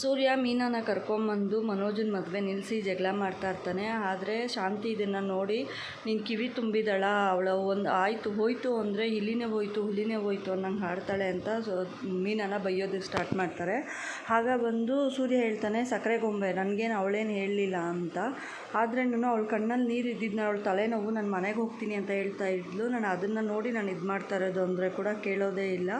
ಸೂರ್ಯ ಮೀನನ ಕರ್ಕೊಂಬಂದು ಮನೋಜನ ಮದುವೆ ನಿಲ್ಲಿಸಿ ಜಗಳ ಮಾಡ್ತಾ ಇರ್ತಾನೆ. ಆದರೆ ಶಾಂತಿ ಇದನ್ನು ನೋಡಿ ನೀನು ಕಿವಿ ತುಂಬಿದಳ, ಅವಳ ಒಂದು ಆಯಿತು, ಹೋಯಿತು ಅಂದರೆ ಇಲ್ಲಿನೇ ಹೋಯ್ತು, ಹುಲಿನೇ ಹೋಯ್ತು ಅನ್ನಂಗೆ ಹಾಡ್ತಾಳೆ ಅಂತ ಸೊ, ಮೀನನ ಬೈಯೋದಕ್ಕೆ ಸ್ಟಾರ್ಟ್ ಮಾಡ್ತಾರೆ. ಆಗ ಬಂದು ಸೂರ್ಯ ಹೇಳ್ತಾನೆ ಸಕ್ಕರೆ ಗೊಂಬೆ, ನನಗೇನು ಅವಳೇನು ಹೇಳಲಿಲ್ಲ ಅಂತ. ಆದರೆ ನಾನು ಅವಳ ಕಣ್ಣಲ್ಲಿ ನೀರು ಇದ್ದಿದ್ದನ್ನ ಅವಳ ತಲೆನೋವು, ನಾನು ಮನೆಗೆ ಹೋಗ್ತೀನಿ ಅಂತ ಹೇಳ್ತಾ ಇದ್ಲು. ನಾನು ಅದನ್ನು ನೋಡಿ ನಾನು ಇದು ಮಾಡ್ತಾ ಇರೋದು ಅಂದರೆ ಕೂಡ ಕೇಳೋದೇ ಇಲ್ಲ.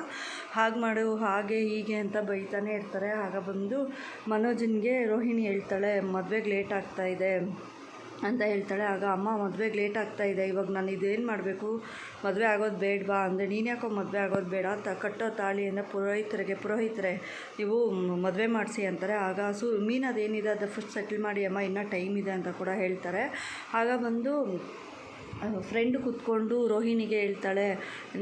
ಹಾಗೆ ಮಾಡು, ಹಾಗೆ ಹೀಗೆ ಅಂತ ಬೈತಾನೆ ಇರ್ತಾರೆ. ಆಗ ಬಂದು ಮನೋಜನ್ಗೆ ರೋಹಿಣಿ ಹೇಳ್ತಾಳೆ, ಮದುವೆಗೆ ಲೇಟ್ ಆಗ್ತಾ ಇದೆ ಅಂತ ಹೇಳ್ತಾಳೆ. ಆಗ ಅಮ್ಮ, ಮದುವೆಗೆ ಲೇಟ್ ಆಗ್ತಾ ಇದೆ, ಇವಾಗ ನಾನು ಇದೇನು ಮಾಡಬೇಕು? ಮದುವೆ ಆಗೋದು ಬೇಡವಾ? ಅಂದರೆ, ನೀನು ಯಾಕೋ ಮದುವೆ ಆಗೋದು ಬೇಡ? ತ, ಕಟ್ಟೋ ತಾಳಿಯಿಂದ ಪುರೋಹಿತರಿಗೆ, ಪುರೋಹಿತರೆ, ನೀವು ಮದುವೆ ಮಾಡಿಸಿ ಅಂತಾರೆ. ಆಗ ಸು ಮೀನದೇನಿದೆ ಅದು ಫಸ್ಟ್ ಸೆಟ್ಲ್ ಮಾಡಿ, ಅಮ್ಮ, ಇನ್ನೂ ಟೈಮ್ ಇದೆ ಅಂತ ಕೂಡ ಹೇಳ್ತಾರೆ. ಆಗ ಬಂದು ಫ್ರೆಂಡ್ ಕೂತ್ಕೊಂಡು ರೋಹಿಣಿಗೆ ಹೇಳ್ತಾಳೆ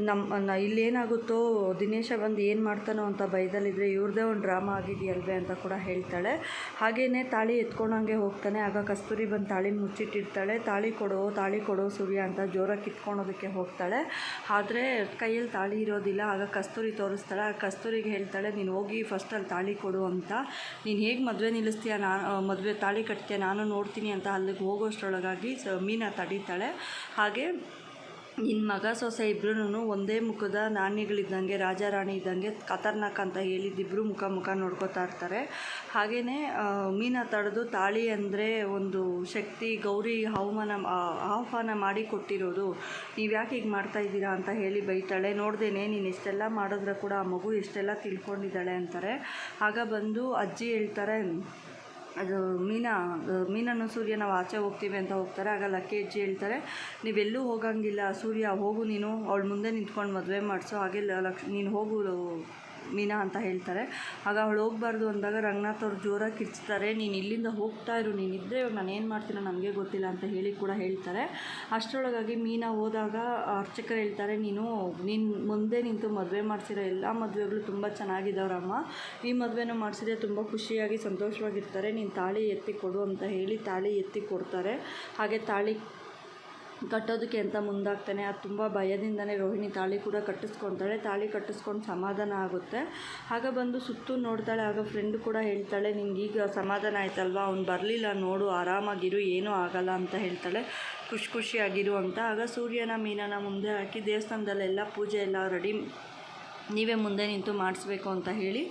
ನಮ್ಮ ಇಲ್ಲೇನಾಗುತ್ತೋ, ದಿನೇಶ ಬಂದು ಏನು ಮಾಡ್ತಾನೋ ಅಂತ ಬೈದಲ್ಲಿದ್ದರೆ ಇವ್ರದ್ದೇ ಒಂದು ಡ್ರಾಮಾ ಆಗಿದೆಯಲ್ವೇ ಅಂತ ಕೂಡ ಹೇಳ್ತಾಳೆ. ಹಾಗೆಯೇ ತಾಳಿ ಎತ್ಕೊಂಡಂಗೆ ಹೋಗ್ತಾನೆ. ಆಗ ಕಸ್ತೂರಿ ಬಂದು ತಾಳಿ ಮುಚ್ಚಿಟ್ಟಿರ್ತಾಳೆ. ತಾಳಿ ಕೊಡು, ತಾಳಿ ಕೊಡೋ ಸೂರ್ಯ ಅಂತ ಜೋರಾಗಿ ಕಿತ್ಕೊಳೋದಕ್ಕೆ ಹೋಗ್ತಾಳೆ. ಆದರೆ ಕೈಯಲ್ಲಿ ತಾಳಿ ಇರೋದಿಲ್ಲ. ಆಗ ಕಸ್ತೂರಿ ತೋರಿಸ್ತಾಳೆ. ಆ ಕಸ್ತೂರಿಗೆ ಹೇಳ್ತಾಳೆ, ನೀನು ಹೋಗಿ ಫಸ್ಟಲ್ಲಿ ತಾಳಿ ಕೊಡು ಅಂತ. ನೀನು ಹೇಗೆ ಮದುವೆ ನಿಲ್ಲಿಸ್ತೀಯ? ನಾನು ಮದುವೆ ತಾಳಿ ಕಟ್ತೀಯ? ನಾನು ನೋಡ್ತೀನಿ ಅಂತ ಅಲ್ಲಿಗೆ ಹೋಗೋಷ್ಟರೊಳಗಾಗಿ ಸ, ಮೀನ ತಡೀತಾಳೆ. ಹಾಗೆ ನಿನ್ನ ಮಗ ಸೊಸೆ ಇಬ್ಬರೂ ಒಂದೇ ಮುಖದ ನಾಣ್ಯಗಳಿದ್ದಂಗೆ ರಾಜ ರಾಣಿ ಇದ್ದಂಗೆ ಖತರ್ನಾಕ್ ಅಂತ ಹೇಳಿದ್ದಿಬ್ಬರು ಮುಖ ಮುಖ ನೋಡ್ಕೋತಾ ಇರ್ತಾರೆ. ಹಾಗೆಯೇ ಮೀನ ತಡೆದು ತಾಳಿ ಅಂದರೆ ಒಂದು ಶಕ್ತಿ, ಗೌರಿ ಅವಮಾನ ಆಹ್ವಾನ ಮಾಡಿ ಕೊಟ್ಟಿರೋದು. ನೀವು ಯಾಕೆ ಹೀಗೆ ಮಾಡ್ತಾ ಇದ್ದೀರಾ ಅಂತ ಹೇಳಿ ಬೈತಾಳೆ. ನೋಡ್ದೇನೆ, ನೀನು ಇಷ್ಟೆಲ್ಲ ಮಾಡಿದ್ರೆ ಕೂಡ ಆ ಮಗು ಎಷ್ಟೆಲ್ಲ ತಿಳ್ಕೊಂಡಿದ್ದಾಳೆ ಅಂತಾರೆ. ಆಗ ಬಂದು ಅಜ್ಜಿ ಹೇಳ್ತಾರೆ ಅದು ಮೀನಾ ಮೀನನ್ನು ಸೂರ್ಯ ನಾವು ಆಚೆ ಹೋಗ್ತೀವಿ ಅಂತ ಹೋಗ್ತಾರೆ. ಆಗ ಲಕ್ಕಿ ಅಜ್ಜಿ ಹೇಳ್ತಾರೆ, ನೀವೆಲ್ಲೂ ಹೋಗಂಗಿಲ್ಲ ಸೂರ್ಯ, ಹೋಗು ನೀನು. ಅವಳು ಮುಂದೆ ನಿಂತ್ಕೊಂಡು ಮದುವೆ ಮಾಡಿಸೋ. ಹಾಗೆ ಲಕ್ಷ, ನೀನು ಹೋಗು ಮೀನಾ ಅಂತ ಹೇಳ್ತಾರೆ. ಆಗ ಅವಳು ಹೋಗಬಾರ್ದು ಅಂದಾಗ ರಂಗನಾಥ್ ಅವ್ರು ಜೋರಾಗಿ ಕಿರ್ಚ್ತಾರೆ, ನೀನು ಇಲ್ಲಿಂದ ಹೋಗ್ತಾ ಇರು, ನೀನು ಇದ್ದರೆ ನಾನು ಏನು ಮಾಡ್ತೀನೋ ನನಗೆ ಗೊತ್ತಿಲ್ಲ ಅಂತ ಹೇಳಿ ಕೂಡ ಹೇಳ್ತಾರೆ. ಅಷ್ಟರೊಳಗಾಗಿ ಮೀನಾ ಹೋದಾಗ ಅರ್ಚಕರು ಹೇಳ್ತಾರೆ, ನೀನು ನೀನು ಮುಂದೆ ನಿಂತು ಮದುವೆ ಮಾಡಿಸಿರೋ ಎಲ್ಲ ಮದುವೆಗಳು ತುಂಬ ಚೆನ್ನಾಗಿದ್ದಾವ್ರಮ್ಮ ಈ ಮದುವೆನೂ ಮಾಡಿಸಿದ್ರೆ ತುಂಬ ಖುಷಿಯಾಗಿ ಸಂತೋಷವಾಗಿರ್ತಾರೆ. ನೀನು ತಾಳಿ ಎತ್ತಿ ಕೊಡು ಅಂತ ಹೇಳಿ ತಾಳಿ ಎತ್ತಿ ಕೊಡ್ತಾರೆ. ಹಾಗೆ ತಾಳಿ ಕಟ್ಟೋದಕ್ಕೆ ಅಂತ ಮುಂದಾಗ್ತಾನೆ? ಅದು ತುಂಬ ಭಯದಿಂದನೇ ರೋಹಿಣಿ ತಾಳಿ ಕೂಡ ಕಟ್ಟಿಸ್ಕೊತಾಳೆ. ತಾಳಿ ಕಟ್ಟಿಸ್ಕೊಂಡು ಸಮಾಧಾನ ಆಗುತ್ತೆ. ಆಗ ಬಂದು ಸುತ್ತು ನೋಡ್ತಾಳೆ. ಆಗ ಫ್ರೆಂಡ್ ಕೂಡ ಹೇಳ್ತಾಳೆ, ನಿಂಗೆ ಈಗ ಸಮಾಧಾನ ಆಯ್ತಲ್ವಾ? ಅವ್ನು ಬರಲಿಲ್ಲ ನೋಡು, ಆರಾಮಾಗಿರು, ಏನೂ ಆಗಲ್ಲ ಅಂತ ಹೇಳ್ತಾಳೆ. ಖುಷಿ ಖುಷಿಯಾಗಿರು ಅಂತ. ಆಗ ಸೂರ್ಯನ ಮೀನನ ಮುಂದೆ ಹಾಕಿ ದೇವಸ್ಥಾನದಲ್ಲೆಲ್ಲ ಪೂಜೆ ಎಲ್ಲ ರೆಡಿ ನೀವೇ ಮುಂದೆ ನಿಂತು ಮಾಡಿಸ್ಬೇಕು ಅಂತ ಹೇಳಿ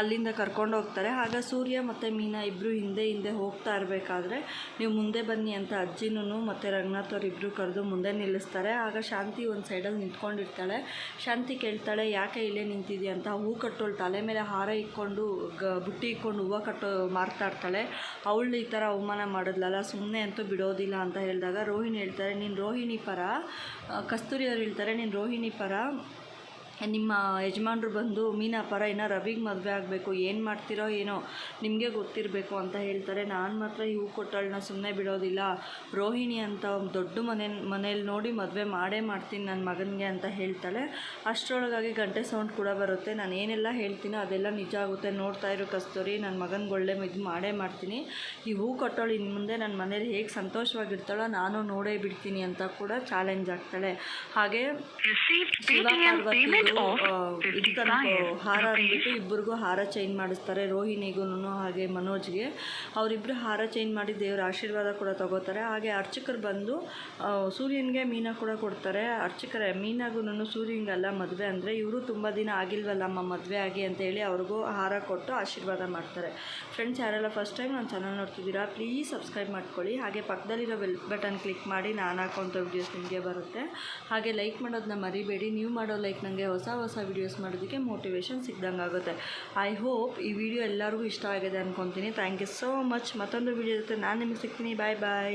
ಅಲ್ಲಿಂದ ಕರ್ಕೊಂಡು ಹೋಗ್ತಾರೆ. ಆಗ ಸೂರ್ಯ ಮತ್ತು ಮೀನಾ ಇಬ್ಬರು ಹಿಂದೆ ಹಿಂದೆ ಹೋಗ್ತಾ ಇರಬೇಕಾದ್ರೆ ನೀವು ಮುಂದೆ ಬನ್ನಿ ಅಂತ ಅಜ್ಜಿನೂ ಮತ್ತು ರಂಗನಾಥ್ ಇಬ್ಬರು ಕರೆದು ಮುಂದೆ ನಿಲ್ಲಿಸ್ತಾರೆ. ಆಗ ಶಾಂತಿ ಒಂದು ಸೈಡಲ್ಲಿ ನಿಂತ್ಕೊಂಡಿರ್ತಾಳೆ. ಶಾಂತಿ ಕೇಳ್ತಾಳೆ, ಯಾಕೆ ಇಲ್ಲೇ ನಿಂತಿದ್ಯಾ? ಅಂತ ಹೂ ಕಟ್ಟೋಳು ತಲೆ ಮೇಲೆ ಹಾರ ಇಕ್ಕೊಂಡು, ಗ, ಬುಟ್ಟಿ ಇಕ್ಕೊಂಡು ಹೂವು ಕಟ್ಟೋ ಮಾರ್ತಾ ಇರ್ತಾಳೆ. ಅವಳು ಈ ಥರ ಅವಮಾನ ಮಾಡಿದ್ಲಲ್ಲ ಸುಮ್ಮನೆ ಅಂತೂ ಬಿಡೋದಿಲ್ಲ ಅಂತ ಹೇಳಿದಾಗ ರೋಹಿಣಿ ಹೇಳ್ತಾರೆ, ನೀನು ರೋಹಿಣಿ ಪರ ಕಸ್ತೂರಿ ಅವ್ರು ಹೇಳ್ತಾರೆ, ನೀನು ರೋಹಿಣಿ ಪರ ನಿಮ್ಮ ಯಜಮಾನ್ರು ಬಂದು ಮೀನಾ ಪರ ಇನ್ನೂ ರವಿಗೆ ಮದುವೆ ಆಗಬೇಕು ಏನು ಮಾಡ್ತಿರೋ ಏನೋ ನಿಮಗೆ ಗೊತ್ತಿರಬೇಕು ಅಂತ ಹೇಳ್ತಾರೆ. ನಾನು ಮಾತ್ರ ಇವು ಕೊಟ್ಟಳನ್ನ ಸುಮ್ಮನೆ ಬಿಡೋದಿಲ್ಲ. ರೋಹಿಣಿ ಅಂತ ದೊಡ್ಡ ಮನೆ ಮನೇಲಿ ನೋಡಿ ಮದುವೆ ಮಾಡೇ ಮಾಡ್ತೀನಿ ನನ್ನ ಮಗನಿಗೆ ಅಂತ ಹೇಳ್ತಾಳೆ. ಅಷ್ಟರೊಳಗಾಗಿ ಗಂಟೆ ಸೌಂಡ್ ಕೂಡ ಬರುತ್ತೆ. ನಾನು ಏನೆಲ್ಲ ಹೇಳ್ತೀನೋ ಅದೆಲ್ಲ ನಿಜ ಆಗುತ್ತೆ. ನೋಡ್ತಾ ಇರೋ ಕಸ್ತೂರಿ ನನ್ನ ಮಗನಿಗೆ ಒಳ್ಳೆ ಇದು ಮಾಡೇ ಮಾಡ್ತೀನಿ. ಈ ಹೂ ಕೊಟ್ಟವಳು ಇನ್ನು ಮುಂದೆ ನನ್ನ ಮನೇಲಿ ಹೇಗೆ ಸಂತೋಷವಾಗಿರ್ತಾಳೋ ನಾನು ನೋಡೇ ಬಿಡ್ತೀನಿ ಅಂತ ಕೂಡ ಚಾಲೆಂಜ್ ಆಗ್ತಾಳೆ. ಹಾಗೆ ಶಿವ ಪಾರ್ವತಿ ಹಾರ ಅಂದ್ಬಿಟ್ಟು ಇಬ್ಬರಿಗೂ ಹಾರ ಚೇಂಜ್ ಮಾಡಿಸ್ತಾರೆ. ರೋಹಿಣಿಗೂ ಹಾಗೆ ಮನೋಜ್ಗೆ. ಅವರಿಬ್ಬರು ಹಾರ ಚೇಂಜ್ ಮಾಡಿ ದೇವರ ಆಶೀರ್ವಾದ ಕೂಡ ತಗೋತಾರೆ. ಹಾಗೆ ಅರ್ಚಕರು ಬಂದು ಸೂರ್ಯನಿಗೆ ಮೀನ ಕೂಡ ಕೊಡ್ತಾರೆ. ಅರ್ಚಕರ ಮೀನಾಗೂ ಸೂರ್ಯನಿಗೆಲ್ಲ ಮದುವೆ ಅಂದರೆ ಇವರು ತುಂಬ ದಿನ ಆಗಿಲ್ವಲ್ಲಮ್ಮ ಮದುವೆ ಆಗಿ ಅಂತ ಹೇಳಿ ಅವ್ರಿಗೂ ಹಾರ ಕೊಟ್ಟು ಆಶೀರ್ವಾದ ಮಾಡ್ತಾರೆ. ಫ್ರೆಂಡ್ಸ್ ಯಾರೆಲ್ಲ ಫಸ್ಟ್ ಟೈಮ್ ನಾನು ಚಾನಲ್ ನೋಡ್ತಿದ್ದೀರಾ ಪ್ಲೀಸ್ ಸಬ್ಸ್ಕ್ರೈಬ್ ಮಾಡ್ಕೊಳ್ಳಿ. ಹಾಗೆ ಪಕ್ಕದಲ್ಲಿರೋ ಬೆಲ್ ಬಟನ್ ಕ್ಲಿಕ್ ಮಾಡಿ ನಾನು ಹಾಕೋಂಥ ವೀಡಿಯೋಸ್ ನಿಮಗೆ ಬರುತ್ತೆ. ಹಾಗೆ ಲೈಕ್ ಮಾಡೋದನ್ನ ಮರಿಬೇಡಿ. ನೀವು ಮಾಡೋ ಲೈಕ್ ನನಗೆ ಹೊಸ ಹೊಸ ಹೊಸ ವೀಡಿಯೋಸ್ ಮಾಡೋದಕ್ಕೆ ಮೋಟಿವೇಶನ್ ಸಿಗ್ದಂಗೆ ಆಗುತ್ತೆ. ಐ ಹೋಪ್ ಈ ವಿಡಿಯೋ ಎಲ್ಲರಿಗೂ ಇಷ್ಟ ಆಗಿದೆ ಅಂದ್ಕೊತೀನಿ ಥ್ಯಾಂಕ್ ಯು ಸೋ ಮಚ್ ಮತ್ತೊಂದು ವಿಡಿಯೋ ಇರುತ್ತೆ ನಾನು ನಿಮಗೆ ಸಿಗ್ತೀನಿ. ಬಾಯ್ ಬಾಯ್